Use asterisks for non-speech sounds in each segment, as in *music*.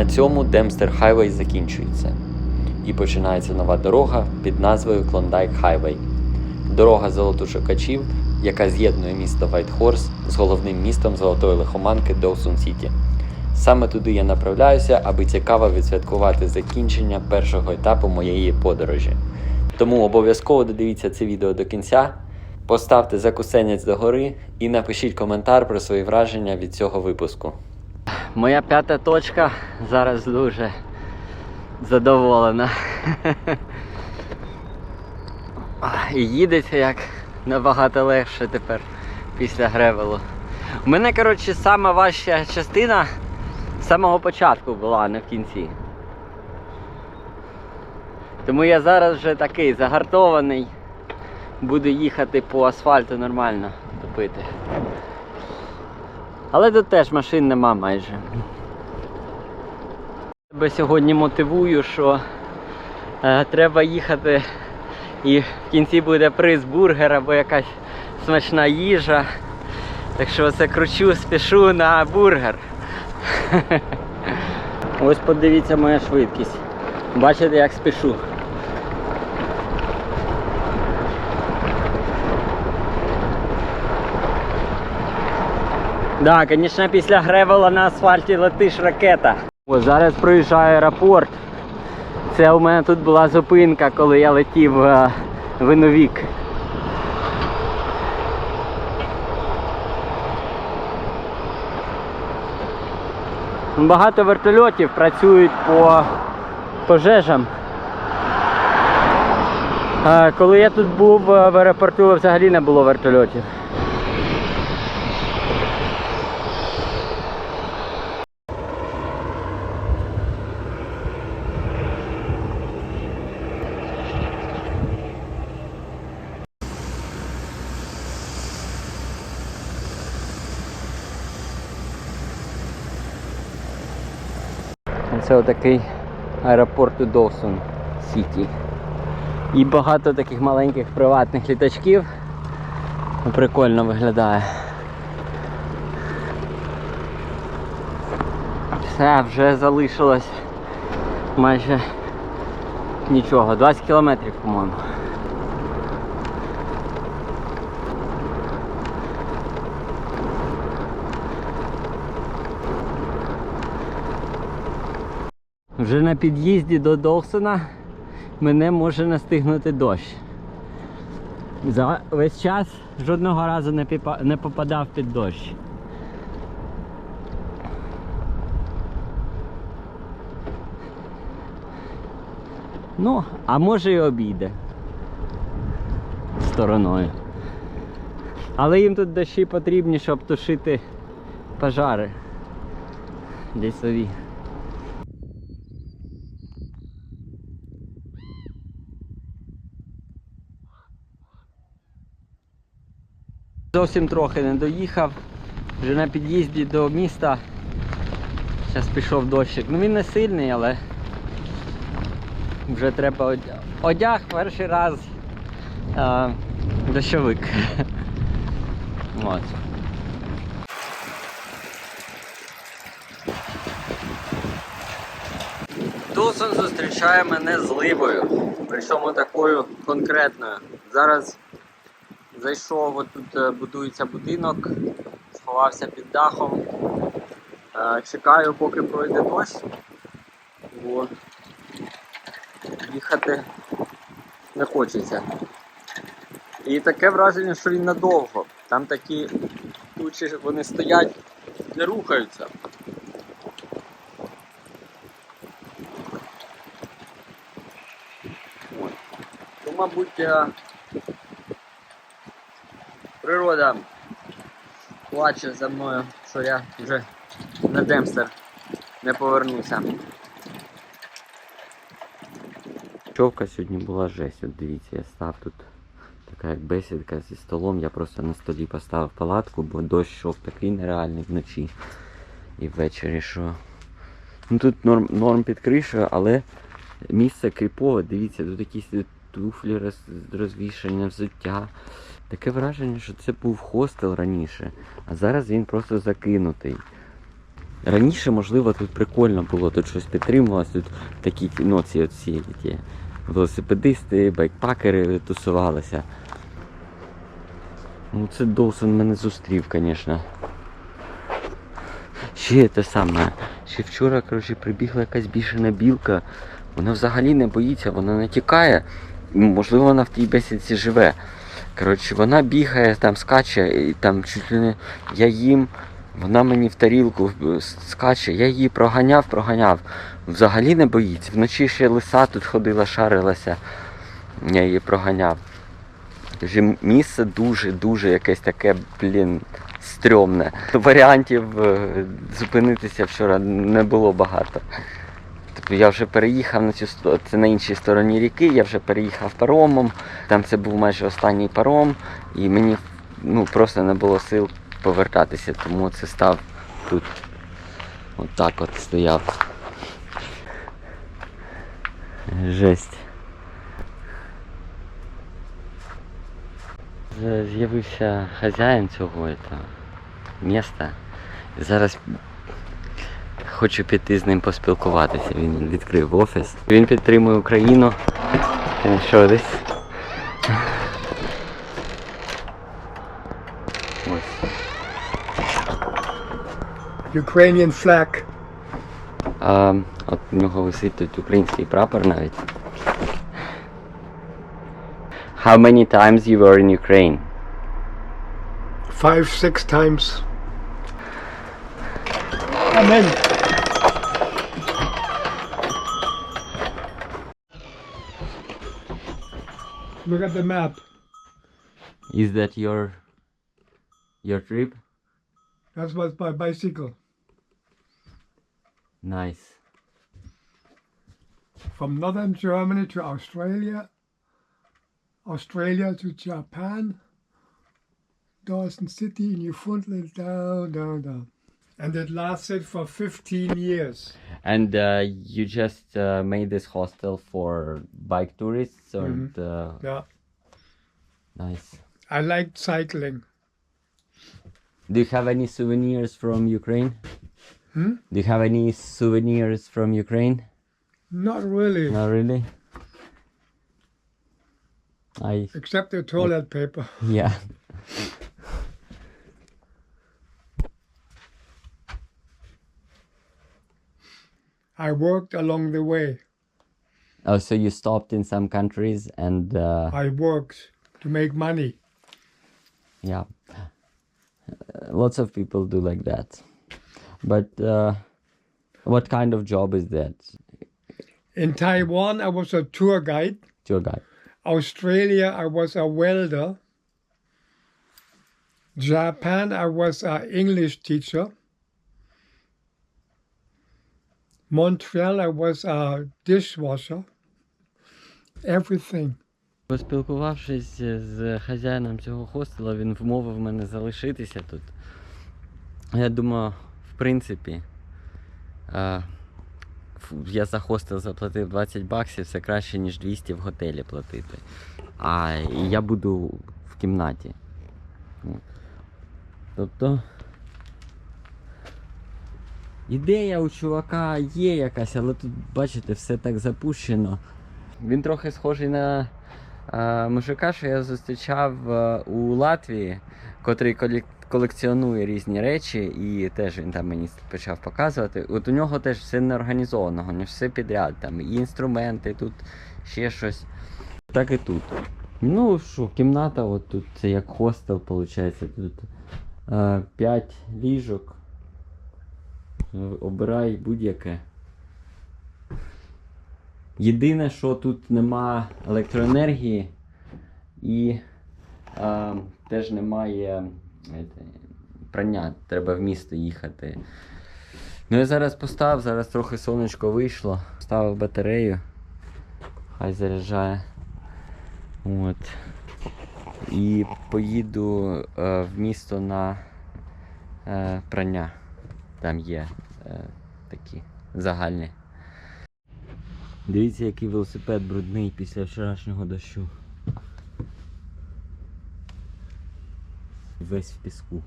На цьому Демстер Хайвей закінчується. І починається нова дорога під назвою Клондайк Хайвей. Дорога золотошукачів, яка з'єднує місто Вайтхорс з головним містом Золотої Лихоманки Доусон Сіті. Саме туди я направляюся, аби цікаво відсвяткувати закінчення першого етапу моєї подорожі. Тому обов'язково додивіться це відео до кінця, поставте закусенець догори і напишіть коментар про свої враження від цього випуску. Моя п'ята точка зараз дуже задоволена. І їдеться як набагато легше тепер після гревелу. У мене, коротше, сама важча частина з самого початку була, а не в кінці. Тому я зараз вже такий загартований. Буду їхати по асфальту нормально топити. Але тут теж машин нема майже. Тебе сьогодні мотивую, що е, треба їхати і в кінці буде приз бургер або якась смачна їжа. Так що оце кручу, спішу на бургер. *laughs* Ось подивіться моя швидкість. Бачите, як спішу. Да, звісно, після гревела на асфальті летиш ракета. О, зараз проїжджаю аеропорт. Це у мене тут була зупинка, коли я летів е, в Іновік. Багато вертольотів працюють по пожежам. Е, Коли я тут був е, в аеропорту, взагалі не було вертольотів. Це отакий аеропорт у Доусон Сіті. І багато таких маленьких приватних літачків. Прикольно виглядає. Все, вже залишилось майже нічого, 20 кілометрів, по-моєму. Вже на під'їзді до Долсона мене може настигнути дощ. За весь час жодного разу не, піпа- не попадав під дощ. Ну, а може і обійде стороною. Але їм тут дощі потрібні, щоб тушити пожари лісові. Зовсім трохи не доїхав. Вже на під'їзді до міста. Зараз пішов дощик. Ну він не сильний, але вже треба одяг. Перший раз а, дощовик. *laughs* От. Дулсон зустрічає мене зливою. Причому такою конкретною. Зараз Зайшов, от тут е, будується будинок, сховався під дахом. Е, Чекаю, поки пройде дощ. Їхати не хочеться. І таке враження, що він надовго. Там такі тучі, вони стоять, не рухаються. От. То, мабуть, е, природа плаче за мною, що я вже на Демстер не повернуся. Човка сьогодні була жесть, от дивіться, я став тут така як бесідка зі столом, я просто на столі поставив палатку, бо дощ йшов такий нереальний вночі і ввечері, що. Ну тут норм, норм під кришею, але місце кріпове, дивіться, тут якісь туфлі роз, розвішані, взуття. Таке враження, що це був хостел раніше, а зараз він просто закинутий. Раніше, можливо, тут прикольно було, тут щось підтримувалось, тут такі ну, ці, ці, ті велосипедисти, байкпакери тусувалися. Ну, це Доусон мене зустрів, звісно. Ще те саме. Ще вчора, коротше, прибігла якась бішена білка. Вона взагалі не боїться, вона не тікає. Ну, Можливо, вона в тій бесідці живе. Коротше, вона бігає, там скаче, і там чуть ли не я їм, вона мені в тарілку е, скаче, я її проганяв, проганяв. Взагалі не боїться. Вночі ще лиса тут ходила, шарилася. Я її проганяв. Каже, місце дуже-дуже якесь таке, блін, стрьомне. Варіантів е, зупинитися вчора не було багато. Тобто я вже переїхав на цю це на іншій стороні ріки, я вже переїхав паромом, там це був майже останній паром, і мені ну, просто не було сил повертатися, тому це став тут. От так от стояв. Жесть. З'явився хазяїн цього міста. Зараз хочу піти з ним поспілкуватися. Він відкрив офіс. Він підтримує Україну. Can I show? Ось. Ukrainian flag. А, от у нього висить тут український прапор навіть. How many times you were in Ukraine? Five, six times. Amen. Look at the map. Is that your your trip? That was by bicycle. Nice. From northern Germany to Australia, Australia to Japan, Dawson City, Newfoundland, down, down, down. And it lasted for 15 years. And uh, you just uh, made this hostel for bike tourists, or uh, Yeah. nice. I liked cycling. Do you have any souvenirs from Ukraine? Hmm? Do you have any souvenirs from Ukraine? Not really, Not really. I except the toilet paper. yeah. *laughs* I worked along the way. Oh, so you stopped in some countries and uh, I worked to make money. yeah, lots of people do like that. But uh, what kind of job is that? In Taiwan, I was a tour guide. Tour guide. Australia, I was a welder. Japan, I was an English teacher. I was a dishwasher. Everything. Поспілкувавшись з хазяїном цього хостела, він вмовив мене залишитися тут. Я думаю, в принципі, е, я за хостел заплатив 20 баксів, це краще, ніж 200 в готелі платити. А я буду в кімнаті. Тобто. Ідея у чувака є якась, але тут, бачите, все так запущено. Він трохи схожий на е, мужика, що я зустрічав е, у Латвії, котрий колек- колекціонує різні речі, і теж він там мені почав показувати. От у нього теж все не організовано, у все підряд, там і інструменти, тут ще щось. Так і тут. Ну що, кімната, от тут це як хостел, виходить. Тут е, 5 ліжок. Обирай будь-яке. Єдине, що тут нема електроенергії і е, теж немає прання, треба в місто їхати. Ну я зараз постав, зараз трохи сонечко вийшло. Ставив батарею. Хай заряджає. От. І поїду е, в місто на е, прання. Там є е, такі загальні. Дивіться, який велосипед брудний після вчорашнього дощу. Весь в піску.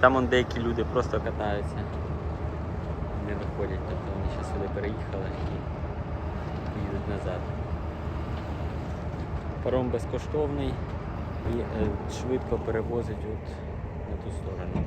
Там он деякі люди просто катаються. Не доходять, тобто вони зараз сюди переїхали і їдуть назад. Паром безкоштовний і е, швидко перевозить от на ту сторону.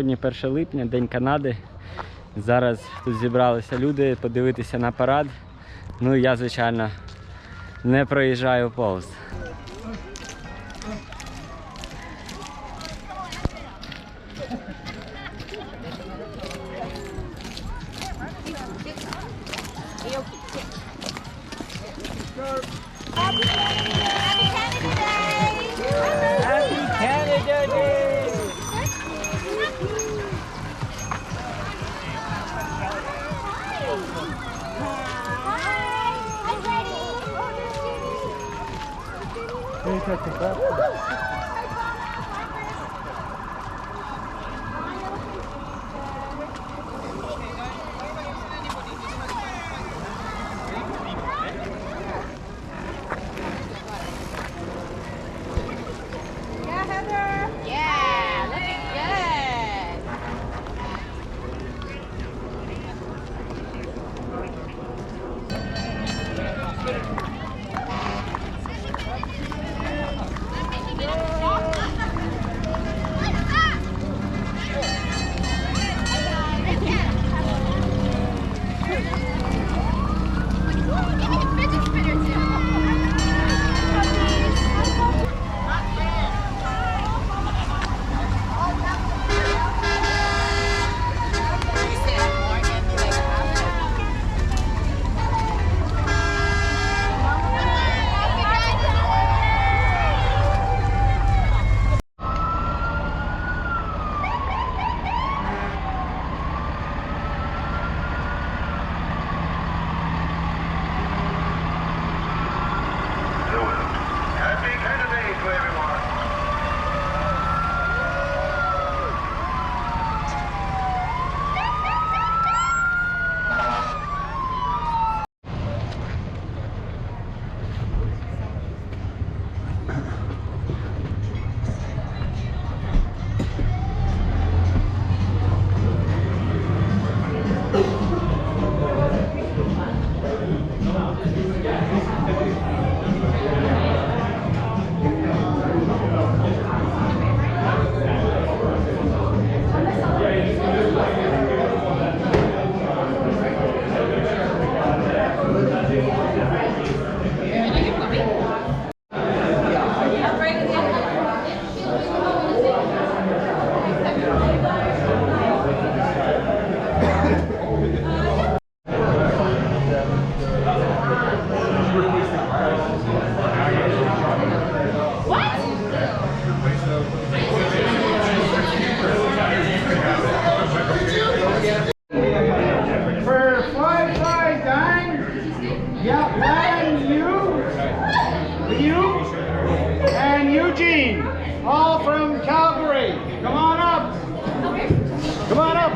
Сьогодні 1 липня, День Канади. Зараз тут зібралися люди подивитися на парад. Ну я, звичайно, не проїжджаю повз.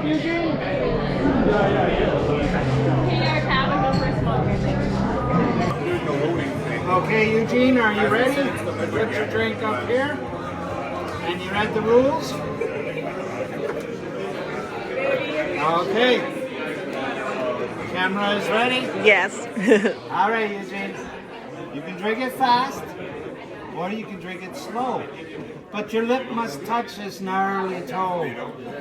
Come on up, Eugene. Okay, Eugene, are you ready? Put your drink up here. And you read the rules? Okay. Camera is ready? Yes. *laughs* All right, Eugene. You can drink it fast, or you can drink it slow. But your lip must touch this gnarly toe.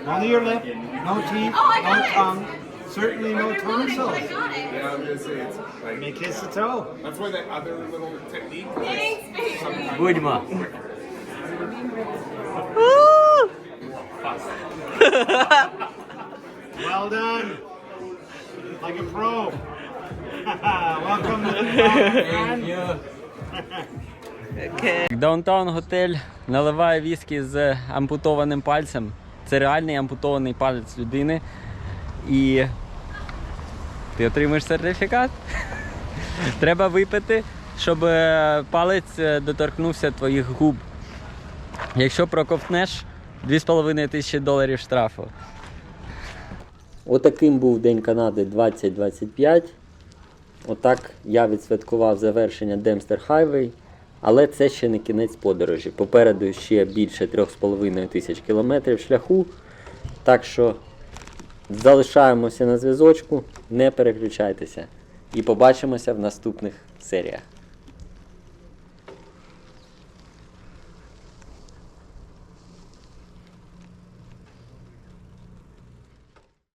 Only your lip, no teeth, Oh, I no got it. tongue, certainly no You're moving, tonsils. I got it. Yeah, I'm gonna say it's like May kiss the toe. that's why that other little technique. Thanks, baby. Будьмо. Woo! Well done. Like a pro. *laughs* Welcome to the *laughs* club, friend. okay. *laughs* Даунтаун готель наливає віскі з ампутованим пальцем. Це реальний ампутований палець людини. І ти отримаєш сертифікат. *laughs* Треба випити, щоб е, палець е, доторкнувся твоїх губ. Якщо проковтнеш, 2,5 тисячі доларів штрафу. Отаким був День Канади 2025. Отак я відсвяткував завершення Демстер Хайвей. Але це ще не кінець подорожі. Попереду ще більше 3,5 тисяч кілометрів шляху. Так що залишаємося на зв'язочку, не переключайтеся. І побачимося в наступних серіях.